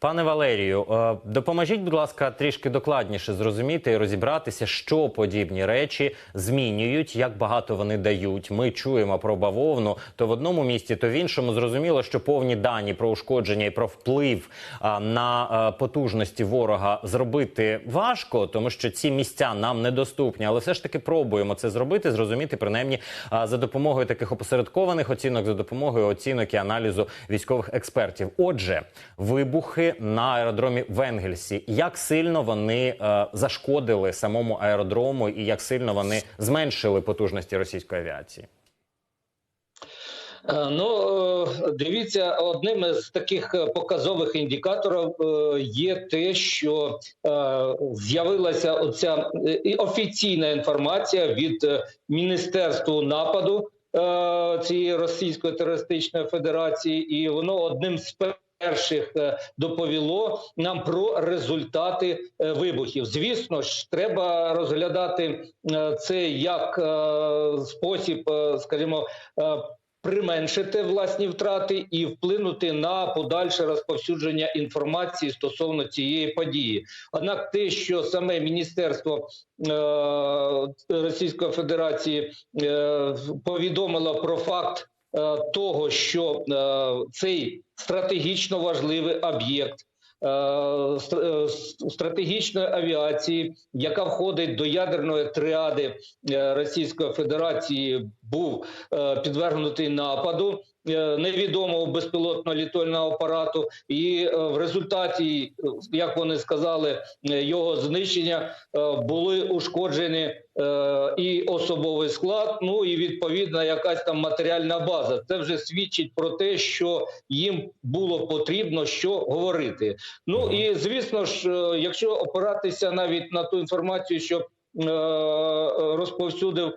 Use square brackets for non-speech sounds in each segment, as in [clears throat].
Пане Валерію, е, допоможіть, будь ласка, трішки докладніше зрозуміти і розібратися, що подібні речі змінюють, як багато вони дають. Ми чуємо про бавовну то в одному місці, то в іншому. Зрозуміло, що повні дані про ушкодження і про вплив на е, потужності ворога зробити важко, тому що ці місця нам недоступні, але все ж таки пробуємо це зробити, зрозуміти принаймні за допомогою таких опосередкованих оцінок, за допомогою оцінок і аналізу військових експертів. Отже, вибухи на аеродромі в Енгельсі. Як сильно вони е, зашкодили самому аеродрому, і як сильно вони зменшили потужності російської авіації? Е, Ну, е, дивіться, одним із таких е, показових індикаторів є те, що з'явилася оця офіційна інформація від Міністерства нападу цієї Російської терористичної федерації, і воно одним з перших е, доповіло нам про результати е, вибухів. Звісно ж, треба розглядати е, це як спосіб, скажімо. Применшити власні втрати і вплинути на подальше розповсюдження інформації стосовно цієї події. Однак, те, що саме міністерство е, Російської Федерації е, повідомило про факт того, що е, цей стратегічно важливий об'єкт. е, е, Стратегічної авіації, яка входить до ядерної тріади е, Російської Федерації, був е, підвергнутий нападу е, невідомого безпілотного літального апарату, і е, в результаті, е, як вони сказали, е, його знищення е, були ушкоджені е, і особовий склад. Ну і відповідна якась там матеріальна база. Це вже свідчить про те, що їм було потрібно що говорити. Ну і звісно ж, е, якщо опиратися навіть на ту інформацію, що е, розповсюдив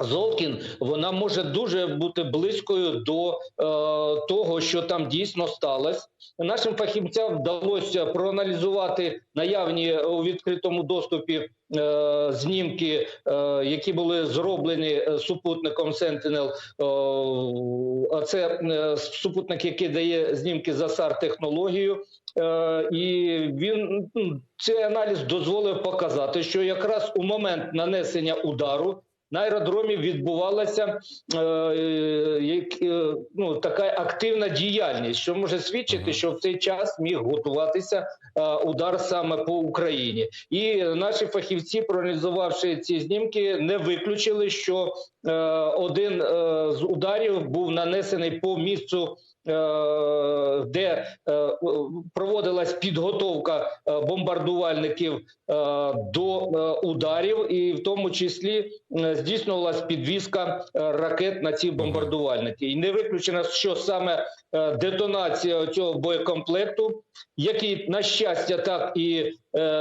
Золкін, вона може дуже бути близькою до е, того, що там дійсно сталося. Нашим фахівцям вдалося проаналізувати наявні у відкритому доступі е, знімки, е, які були зроблені е, супутником Sentinel. Е, це е, супутник, який дає знімки за SAR технологію. Е, і він цей аналіз дозволив показати, що якраз у момент нанесення удару на аеродромі відбувалася е, е, ну, така активна діяльність, що може свідчити, що в цей час міг готуватися е, удар саме по Україні. І наші фахівці, проаналізувавши ці знімки, не виключили, що один е, з ударів був нанесений по місцю. е, Де е, проводилась підготовка е, бомбардувальників е, до е, ударів, і в тому числі е, здійснювалась підвізка е, ракет на ці бомбардувальники. І не виключено, що саме е, детонація цього боєкомплекту, який на щастя так і е,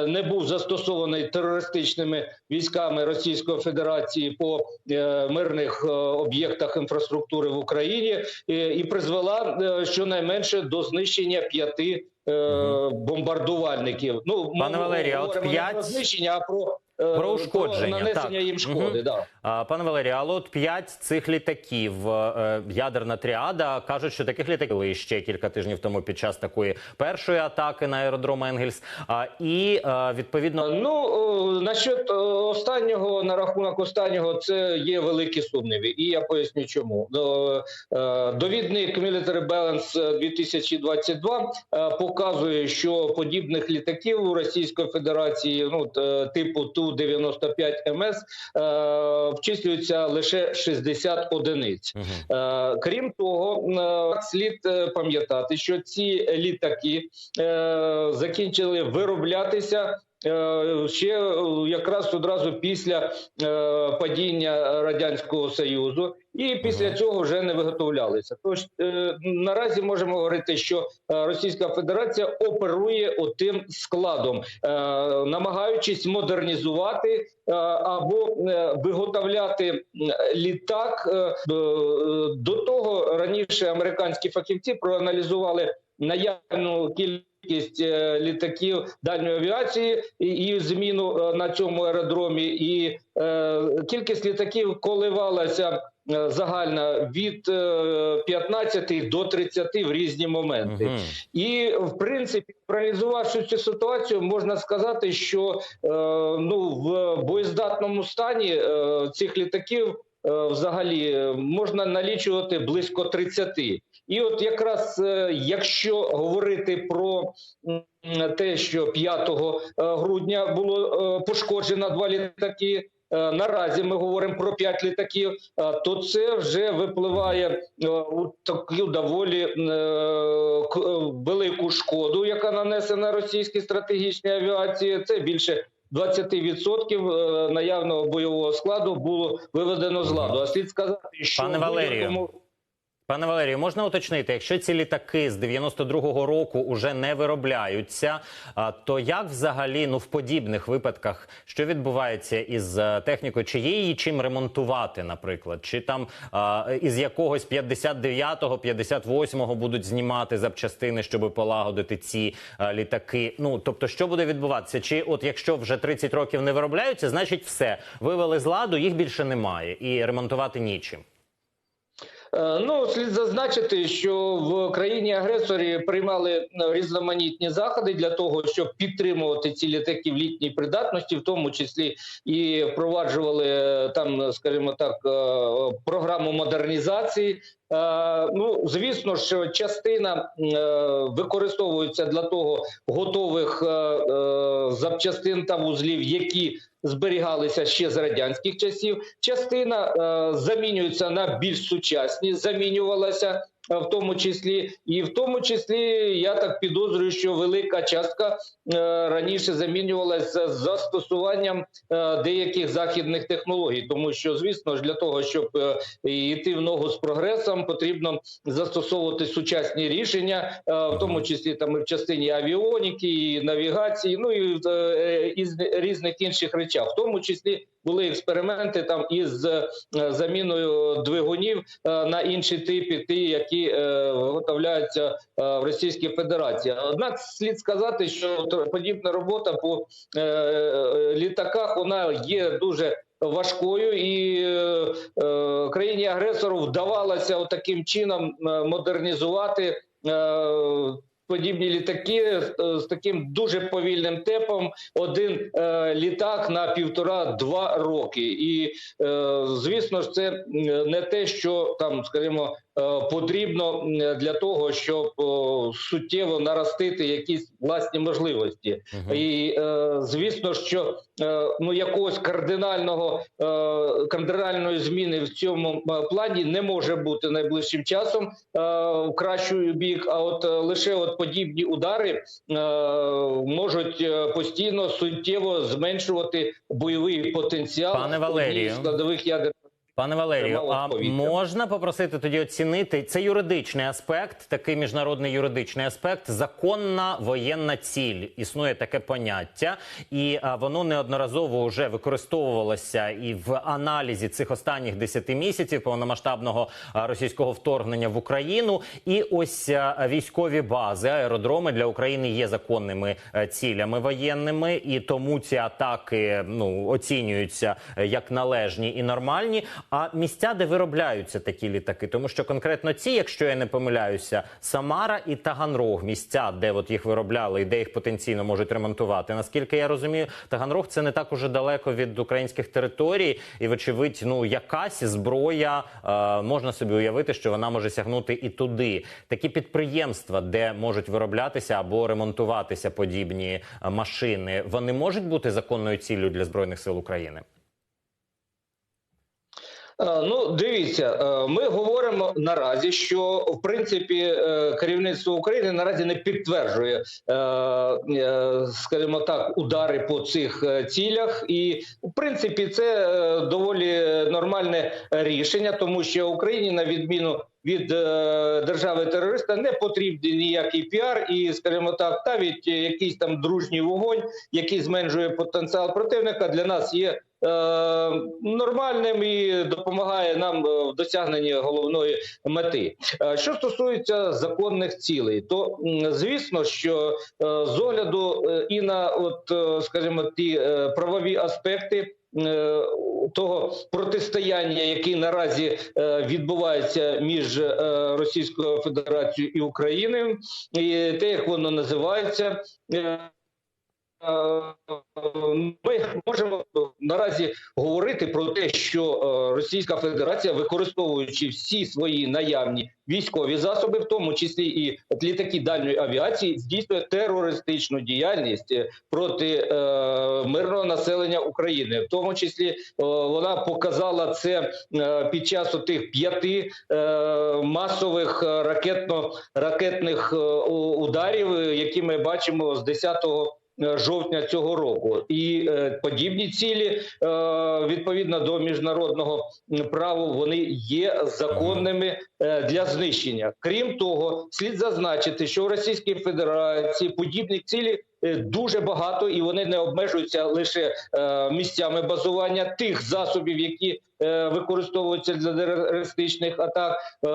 не був застосований терористичними військами Російської Федерації по е, мирних е, об'єктах інфраструктури в Україні, е, і призвела е, щонайменше до знищення п'яти. е, Бомбардувальників, ну Пане Валерію, от п'ять- про знищення, а про, е, Про ушкодження, нанесення так. їм шкоди. Мгм. Да. А, Пане Валерію, але от п'ять цих літаків, е, ядерна тріада, кажуть, що таких літаків ще кілька тижнів тому під час такої першої атаки на аеродром Енгельс. А, і е, відповідно Ну насчет останнього на рахунок останнього, це є великі сумніви, і я поясню, чому До- е, довідник Military Balance 2022 е, показує, що подібних літаків у Російської Федерації, ну типу Ту 95 МС, е, вчислюється лише 60 одиниць. Угу. Е, Крім того, е, слід пам'ятати, що ці літаки е, закінчили вироблятися. Е, Ще е, якраз одразу після е, падіння радянського союзу, і після цього вже не виготовлялися. Тож наразі можемо говорити, що Російська Федерація оперує отим складом, намагаючись модернізувати або виготовляти літак. До того раніше американські фахівці проаналізували наявну кількість е, літаків дальньої авіації і зміну е, на цьому аеродромі, і е, кількість літаків коливалася загальна від е, 15 до 30 в різні моменти. Мгм. І в принципі, проаналізувавши цю ситуацію, можна сказати, що ну в боєздатному стані цих літаків взагалі можна налічувати близько 30. І от якраз е, якщо говорити про те, що 5 грудня було е, пошкоджено два літаки. е, Наразі ми говоримо про 5 літаків, е, то це вже випливає е, у таку доволі е, е, велику шкоду, яка нанесена російській стратегічній авіації. Це більше 20% е, наявного бойового складу було виведено з ладу. А слід сказати, що Пане Валерію, Пане Валерію, можна уточнити, якщо ці літаки з 92-го року уже не виробляються, то як взагалі ну в подібних випадках що відбувається із е, технікою? Чи є її чим ремонтувати, наприклад? Чи там із якогось 59-го, 58-го будуть знімати запчастини, щоб полагодити ці а, літаки? Ну тобто, що буде відбуватися? Чи от якщо вже 30 років не виробляються, значить все вивели з ладу, їх більше немає і ремонтувати нічим. Е, Ну, слід зазначити, що в країні агресорі приймали е, різноманітні заходи для того, щоб підтримувати ці літаки в літній придатності, в тому числі і впроваджували е, там, скажімо так, програму модернізації. Ну, звісно, що частина використовується для того готових запчастин та вузлів, які зберігалися ще з радянських часів. Частина е, замінюється на більш сучасні, замінювалася. В тому числі, і в тому числі я так підозрюю, що велика частка е, раніше замінювалася з застосуванням е, деяких західних технологій, тому що, звісно ж, для того, щоб е, йти в ногу з прогресом, потрібно застосовувати сучасні рішення, в тому числі там і в частині авіоніки, і навігації, ну і в із різних інших речах, в тому числі. Були експерименти там із е, заміною двигунів е, на інші типи, ті, які е, виготовляються в Російській Федерації. Однак слід сказати, що подібна робота по літаках вона є дуже важкою, і країні агресору вдавалося таким чином модернізувати. Подібні літаки е, з таким дуже повільним темпом, один е, літак на півтора-два роки, і е, звісно ж, це не те, що там, скажімо, потрібно для того, щоб суттєво наростити якісь власні можливості. Мгм. І е, звісно, що е, ну якогось кардинального е, кардинальної зміни в цьому е, плані не може бути найближчим часом е, в кращий бік. А от е, лише от подібні удари е, можуть е, постійно суттєво зменшувати бойовий потенціал Пане Валерію. складових ядер. Пане Валерію, а можна попросити тоді оцінити це юридичний аспект, такий міжнародний юридичний аспект, законна воєнна ціль. Існує таке поняття, і а, воно неодноразово вже використовувалося і в аналізі цих останніх 10 місяців повномасштабного а, російського вторгнення в Україну. І ось а, військові бази, аеродроми для України є законними е, цілями воєнними, і тому ці атаки ну оцінюються е, як належні і нормальні. А місця, де виробляються такі літаки, тому що конкретно ці, якщо я не помиляюся, Самара і Таганрог, місця, де от їх виробляли і де їх потенційно можуть ремонтувати. Наскільки я розумію, Таганрог це не так уже далеко від українських територій, і вочевидь, ну якась зброя е, можна собі уявити, що вона може сягнути і туди. Такі підприємства, де можуть вироблятися або ремонтуватися подібні е, машини, вони можуть бути законною ціллю для збройних сил України. Е, Ну, дивіться, е, ми говоримо наразі, що в принципі е, керівництво України наразі не підтверджує, скажімо так, удари по цих цілях, і в принципі це доволі нормальне рішення, тому що Україні на відміну. Від е, держави терориста не потрібний ніякий піар, і скажімо так, навіть якийсь там дружній вогонь, який зменшує потенціал противника, для нас є е, нормальним і допомагає нам е, в досягненні головної мети. Е, Що стосується законних цілей, то звісно, що е, з огляду е, і на от, е, скажімо, ті е, правові аспекти. Е, того протистояння, яке наразі е, відбувається між е, Російською Федерацією і Україною, і те, як воно називається. Е, ми можемо наразі говорити про те, що е, Російська Федерація, використовуючи всі свої наявні військові засоби, в тому числі і літаки дальньої авіації, здійснює терористичну діяльність е, проти мирного населення України. В тому числі вона показала це під час тих п'яти масових ракетно ракетних ударів, які ми бачимо з 10 е, жовтня цього року, і е, подібні цілі е, відповідно до міжнародного права вони є законними е, для знищення. Крім того, слід зазначити, що в Російській Федерації подібних цілей е, дуже багато, і вони не обмежуються лише е, місцями базування тих засобів, які е, використовуються для терористичних атак. Е,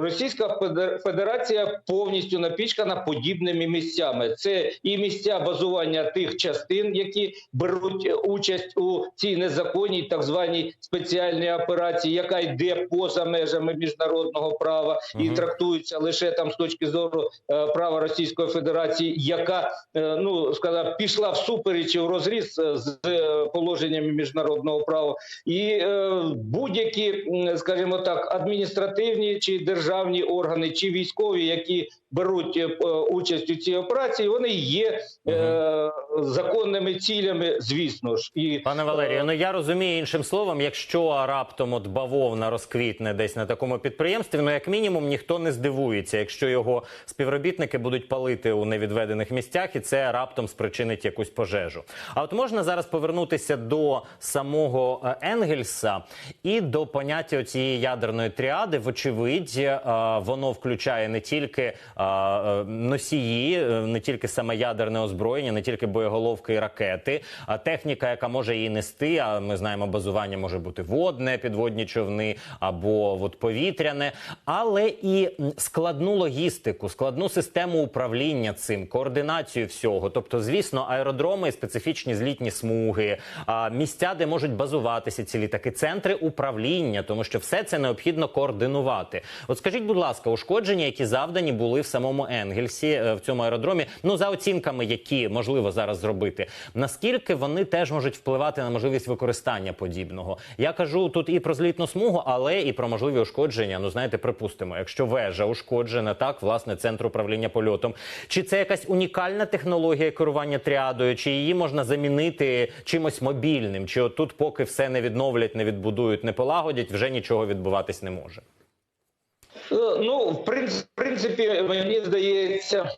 Російська Федер- Федерація повністю напічкана подібними місцями. Це і місця базування тих частин, які беруть участь у цій незаконній так званій спеціальній операції, яка йде поза межами міжнародного права і Мгм. трактується лише там з точки зору е, права Російської Федерації, яка е, ну сказав, пішла всупереч і в розріз е, з е, положеннями міжнародного права, і е, будь-які, скажімо так, адміністративні чи державні органи, чи військові, які беруть е, участь у цій операції, вони є е, законними цілями, звісно ж, і Пане Валерію, ну я розумію іншим словом, якщо раптом от бавовна розквітне десь на такому підприємстві, ну як мінімум ніхто не здивується, якщо його співробітники будуть палити у невідведених місцях, і це раптом спричинить якусь пожежу. А от можна зараз повернутися до самого е, Енгельса і до поняття цієї ядерної тріади. Вочевидь, е, воно включає не тільки е, е, носії, не тільки саме ядерне озброєння, не тільки боєголовки і ракети, а техніка, яка може її нести. А ми знаємо, базування може бути водне, підводні човни або от повітряне, але і складну логістику, складну систему управління цим, координацію всього. Тобто, звісно, аеродроми, специфічні злітні смуги, місця, де можуть базуватися ці літаки, центри управління, тому що все це необхідно координувати. От скажіть, будь ласка, ушкодження, які завдані були в самому Енгельсі е, в цьому аеродромі, ну за оцінками, які можливо зараз зробити, наскільки вони теж можуть впливати на можливість використання подібного? Я кажу тут і про злітну смугу, але і про можливі ушкодження. Ну знаєте, припустимо, якщо вежа ушкоджена, так власне центр управління польотом, чи це якась унікальна технологія керування тріадою, чи її можна замінити чимось мобільним? Чи тут, поки все не відновлять, не відбудують, не полагодять, вже нічого відбуватись не може? Е, Ну, в принципі, мені здається,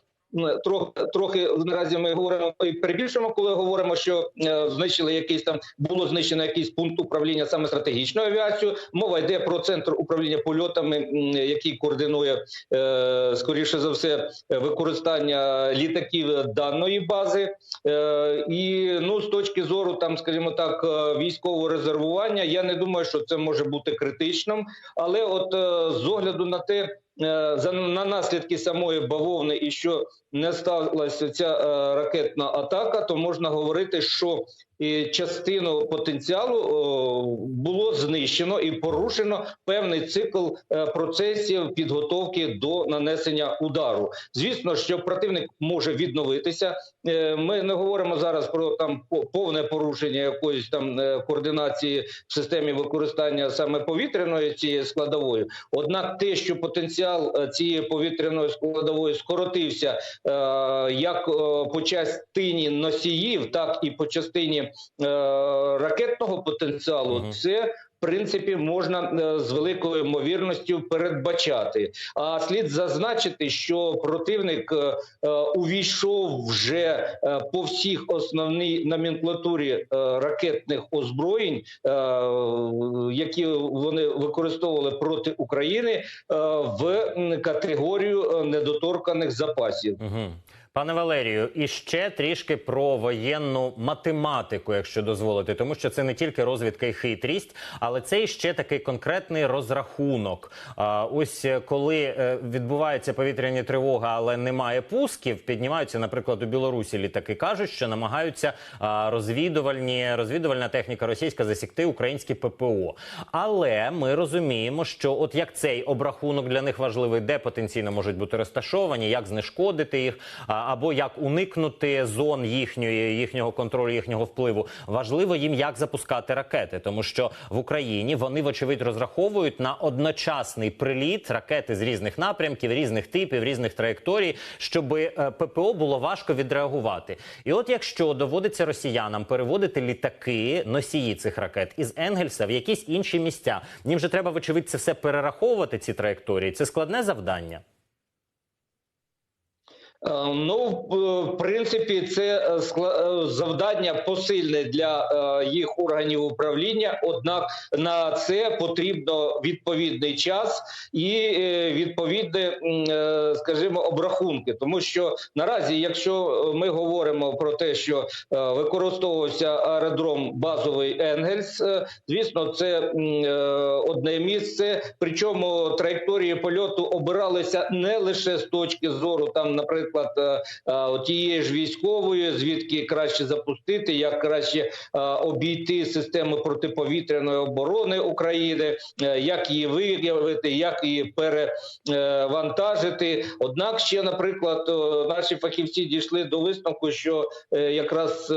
трохи, трохи наразі ми говоримо і перебільшимо, коли говоримо, що е, знищили якийсь там було знищено якийсь пункт управління саме стратегічною авіацією. Мова йде про центр управління польотами, який координує е, скоріше за все використання літаків даної бази. Е, і ну з точки зору там, скажімо так, військового резервування, я не думаю, що це може бути критичним. Але от з огляду на те, на наслідки самої бавовни, і що не сталася ця е, ракетна атака, то можна говорити, що частину потенціалу було знищено і порушено певний цикл е, процесів підготовки до нанесення удару. Звісно, що противник може відновитися. Е, Ми не говоримо зараз про там по- повне порушення якоїсь там координації в системі використання саме повітряної цієї складової. Однак, те, що потенціал цієї повітряної складової скоротився як е, по частині носіїв, так і по частині е, ракетного потенціалу, це принципі можна е, з великою ймовірністю передбачати. А слід зазначити, що противник е, е, увійшов вже по всіх основній номенклатурі ракетних озброєнь, які вони використовували проти України, в категорію недоторканих запасів. Угу. Пане Валерію, і ще трішки про воєнну математику, якщо дозволите, тому що це не тільки розвідка і хитрість, але це і ще такий конкретний розрахунок. Ось е, коли е, відбуваються повітряні тривоги, але немає пусків, піднімаються, наприклад, у Білорусі літаки кажуть, що намагаються розвідувальні розвідувальна техніка російська засікти українські ППО. Але ми розуміємо, що от як цей обрахунок для них важливий, де потенційно можуть бути розташовані, як знешкодити їх, або як уникнути зон їхньої їхнього контролю, їхнього впливу. Важливо їм як запускати ракети, тому що в Україні вони вочевидь розраховують на одночасний приліт ракети з різних напрямків, різних типів, різних траєкторій, щоб е, ППО було важко відреагувати. І от якщо доводиться росіянам переводити літаки, носії цих ракет із Енгельса в якісь інші місця, їм же треба вочевидь це все перераховувати. Ці траєкторії це складне завдання. Е, Ну, в- принципі, це е, е, завдання посильне для їх органів управління. Однак на це потрібно відповідний час і відповідне, е, скажімо, обрахунки. Тому що наразі, якщо ми говоримо про те, що використовувався аеродром базовий Енгельс, звісно, це одне місце. Причому траєкторії польоту обиралися не лише з точки зору там, наприклад, е, е, тієї ж військової, звідки краще запустити, як краще е, обійти систему протиповітряної оборони України, як її виявити, як її перевантажити. Однак ще, наприклад, наші фахівці дійшли до висновку, що якраз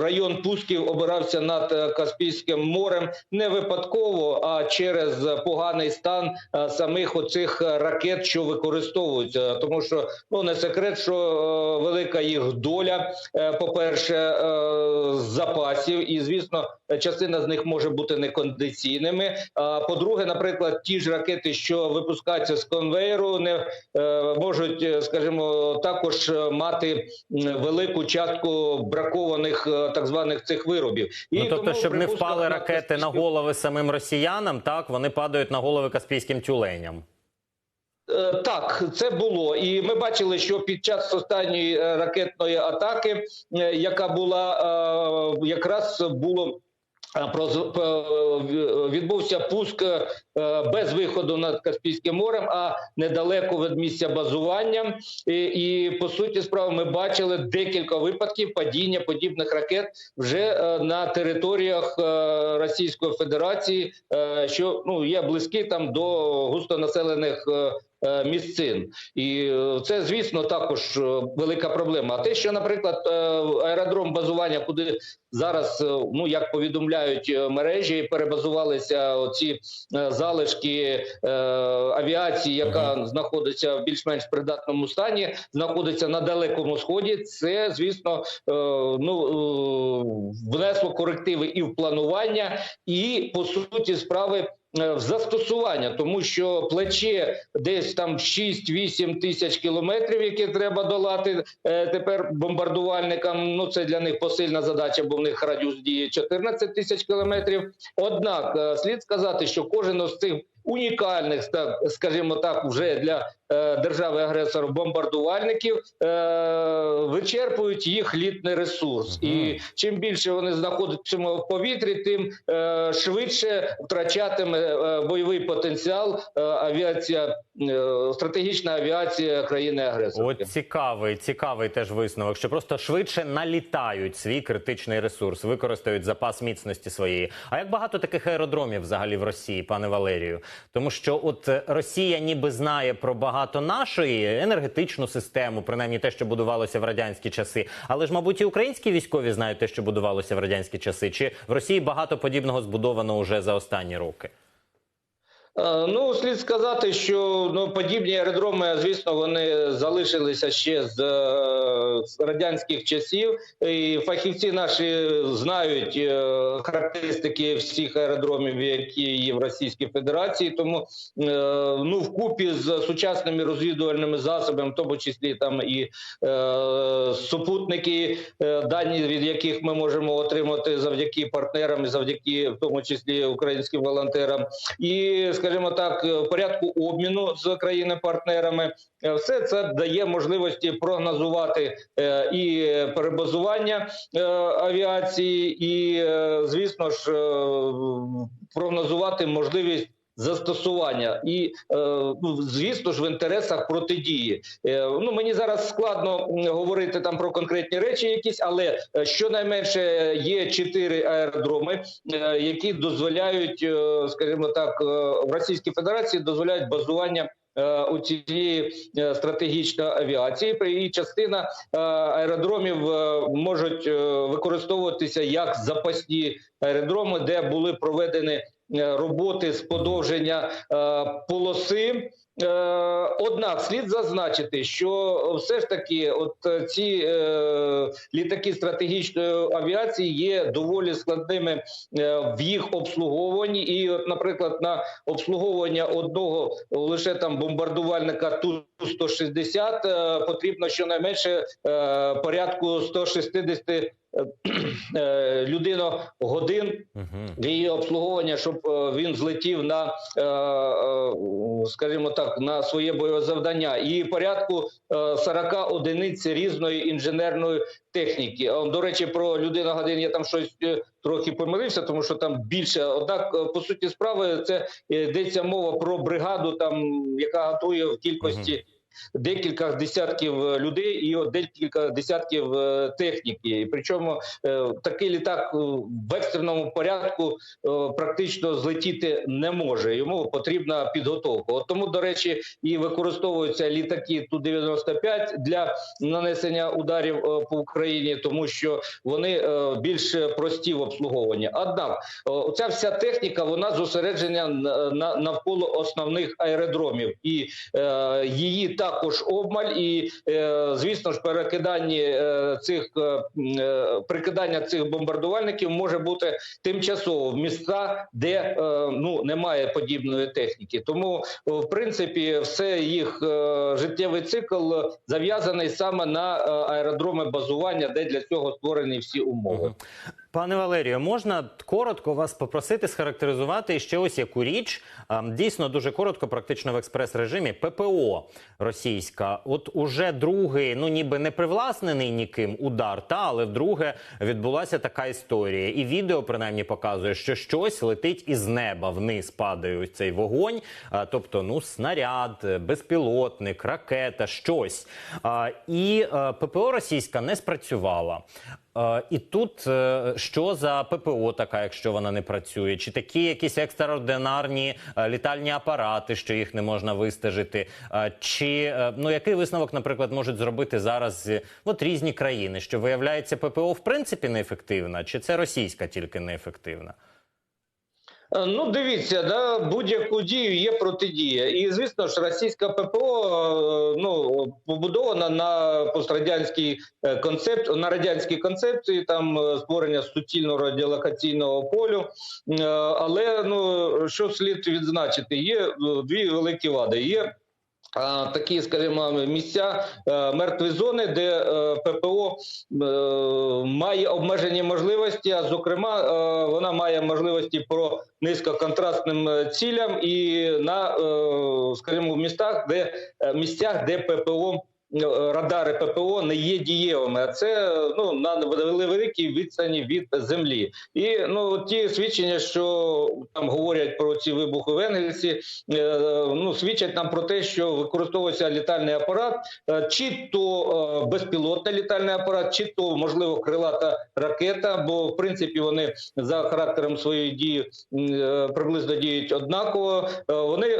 район пусків обирався над Каспійським морем не випадково, а через поганий стан самих оцих ракет, що використовуються, тому що ну не секрет, що е, велика їх доля, е, по-перше, е, запасів, і звісно, частина з них може бути некондиційними. А по-друге, наприклад, ті ж ракети, що випускаються з конвейеру, не е, можуть, е, скажімо, також е, мати велику частку бракованих е, так званих цих виробів. І ну тобто, тому щоб не впали ракети на голови самим росіянам, так вони падають на голови каспійським тюленям. Е, Так, це було, і ми бачили, що під час останньої е, ракетної атаки, е, яка була якраз було. Відбувся пуск без виходу над Каспійським морем, а недалеко від місця базування. І, і по суті справи ми бачили декілька випадків падіння подібних ракет вже на територіях Російської Федерації, що ну є близькі там до густонаселених місцин, і е, це звісно також е, велика проблема. А те, що, наприклад, е, аеродром базування, куди зараз, е, ну як повідомляють е, мережі, перебазувалися оці е, залишки е, авіації, яка знаходиться в більш-менш придатному стані, знаходиться на далекому сході. Це звісно е, ну е, внесло корективи і в планування, і по суті справи е, в застосування, тому що плече десь там 6-8 тисяч кілометрів, які треба долати е, тепер бомбардувальникам. Ну це для них посильна задача, бо в них радіус дії 14 тисяч кілометрів. Однак е, слід сказати, що кожен з цих унікальних, так скажімо так, вже для е, держави агресора бомбардувальників е, вичерпують їх літний ресурс, і чим більше вони знаходитимуть в повітрі, тим е, швидше втрачатиме е, бойовий потенціал е, авіація, е, стратегічна авіація країни агресорки. От цікавий, цікавий теж висновок, що просто швидше налітають свій критичний ресурс, використають запас міцності своєї. А як багато таких аеродромів взагалі в Росії, пане Валерію? Тому що от е, Росія ніби знає про багато нашої енергетичну систему, принаймні те, що будувалося в радянські часи. Але ж, мабуть, і українські військові знають те, що будувалося в радянські часи. Чи в Росії багато подібного збудовано уже за останні роки? Е, Ну, слід сказати, що ну подібні аеродроми, звісно, вони залишилися ще з, е, з радянських часів. І фахівці наші знають е, характеристики всіх аеродромів, які є в Російській Федерації. Тому ну вкупі з сучасними розвідувальними засобами, в тому числі там і е, супутники, дані від яких ми можемо отримати завдяки партнерам, завдяки в тому числі українським волонтерам, і скажімо так, порядку обміну з країнами-партнерами. Е, Все це дає можливості прогнозувати е, і перебазування е, авіації, і, е, звісно ж, е, прогнозувати можливість. Застосування і е, ну, звісно ж в інтересах протидії. Е, ну мені зараз складно говорити там про конкретні речі, якісь, але е, щонайменше є чотири аеродроми, які дозволяють, скажімо так, в Російській Федерації дозволяють базування. У цієї стратегічної авіації і частина аеродромів можуть використовуватися як запасні аеродроми, де були проведені роботи з подовження е, полоси. Е, Однак слід зазначити, що все ж таки, от е, ці е, літаки стратегічної авіації є доволі складними е, в їх обслуговуванні. І, от, наприклад, на обслуговування одного лише там бомбардувальника ту 160 е, потрібно щонайменше е, порядку 160 е, [clears throat] е, людиногодин Угу. для її обслуговування, щоб е, він злетів на, скажімо так, на своє бойове завдання, і порядку е, 40 одиниць різної інженерної техніки. До речі, про людину годин я там щось трохи помилився, тому що там більше. Однак, по суті справи, це йдеться мова про бригаду, там яка готує в кількості. Декілька десятків е, людей і декілька десятків е, техніки. Причому е, такий літак в екстреному порядку практично злетіти не може. Йому потрібна підготовка. От тому, до речі, і використовуються літаки Ту-95 для нанесення ударів по Україні, тому що вони більш прості в обслуговуванні. Однак, ця вся техніка вона зосереджена на- на- навколо основних аеродромів, і її також обмаль. І е, звісно ж, перекидання е, цих е, прикидання цих бомбардувальників може бути тимчасово в міста, де ну немає подібної техніки. Тому, в принципі, все їх життєвий цикл зав'язаний саме на аеродроми базування, де для цього створені всі умови. Пане Валерію, можна коротко вас попросити схарактеризувати ще ось яку річ. Дійсно, дуже коротко, практично в експрес-режимі. ППО російська. От уже другий, ну ніби не привласнений ніким удар, та але вдруге відбулася така історія. І відео принаймні показує, що щось летить із неба вниз падає цей вогонь. Тобто, ну, снаряд, безпілотник, ракета, щось. І е, ППО російська не спрацювала. Е, І тут е, що за ППО така, якщо вона не працює? Чи такі якісь екстраординарні е, літальні апарати, що їх не можна вистежити? Чи ну який висновок, наприклад, можуть зробити зараз от різні країни? Що виявляється, ППО в принципі неефективна, чи це російська тільки неефективна? Е, Ну, дивіться, да, будь-яку дію є протидія. І звісно ж, російська ППО е, ну, побудована на пострадянській е, концепт, на радянській концепції, там створення суцільного радіолокаційного полю. Але ну що слід відзначити, є дві великі вади. Є такі, скажімо, місця е, мертві зони, де е, ППО е, має обмежені можливості. А зокрема, вона має можливості про низькоконтрастним цілям і на, скажімо, в містах, де місцях, де ППО. Е, Радари ППО не є дієвими, а це ну на великій відстані від землі. І ну ті свідчення, що там говорять про ці вибухи в Енгельсі, е, ну свідчать нам про те, що використовується літальний апарат, е, чи то безпілотний літальний апарат, чи то можливо крилата ракета. Бо в принципі вони за характером своєї дії приблизно діють однаково. Вони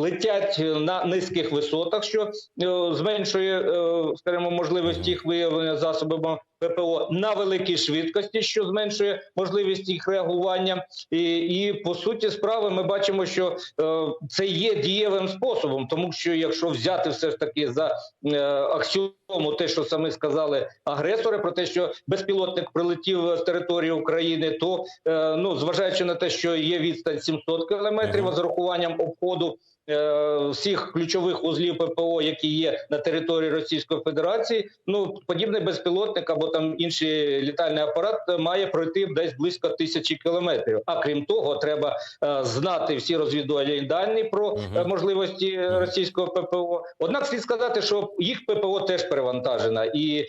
летять на низьких висотах, що е, зменшує, е, скажімо, можливість їх виявлення засобами ППО на великій швидкості, що зменшує можливість їх реагування. І, і по суті справи ми бачимо, що е, це є дієвим способом, тому що якщо взяти все ж таки за е, аксіому, те, що самі сказали агресори, про те, що безпілотник прилетів з території України, то е, ну зважаючи на те, що є відстань 700 кілометрів з урахуванням обходу. е, Всіх ключових вузлів ППО, які є на території Російської Федерації, ну подібний безпілотник або там інший літальний апарат е, має пройти десь близько тисячі кілометрів. А крім того, треба е, знати всі розвідувальні дані про е, можливості російського ППО. Однак слід сказати, що їх ППО теж перевантажена, і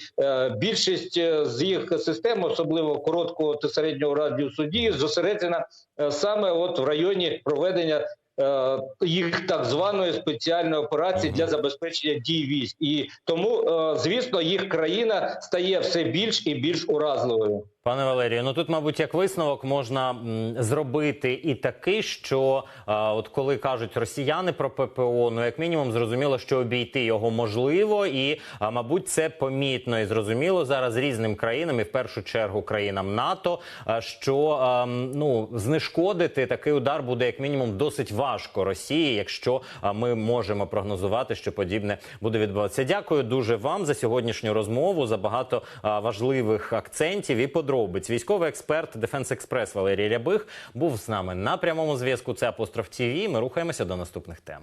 більшість з їх систем, особливо короткого та середнього радіусу дії, зосереджена саме от в районі проведення. Е, Їх так званої спеціальної операції для забезпечення дій військ, і тому, е, звісно, їх країна стає все більш і більш уразливою. Пане Валерію, ну тут, мабуть, як висновок можна зробити і такий, що а, от коли кажуть росіяни про ППО, ну як мінімум зрозуміло, що обійти його можливо, і а, мабуть, це помітно і зрозуміло зараз різним країнам, і в першу чергу країнам НАТО, що м, ну знешкодити такий удар буде як мінімум досить важко Росії, якщо ми можемо прогнозувати, що подібне буде відбуватися. Дякую дуже вам за сьогоднішню розмову, за багато важливих акцентів і подробиць. Військовий експерт Дефенс Експрес Валерій Рябих був з нами на прямому зв'язку. Це апостроф ТІВІ. Ми рухаємося до наступних тем.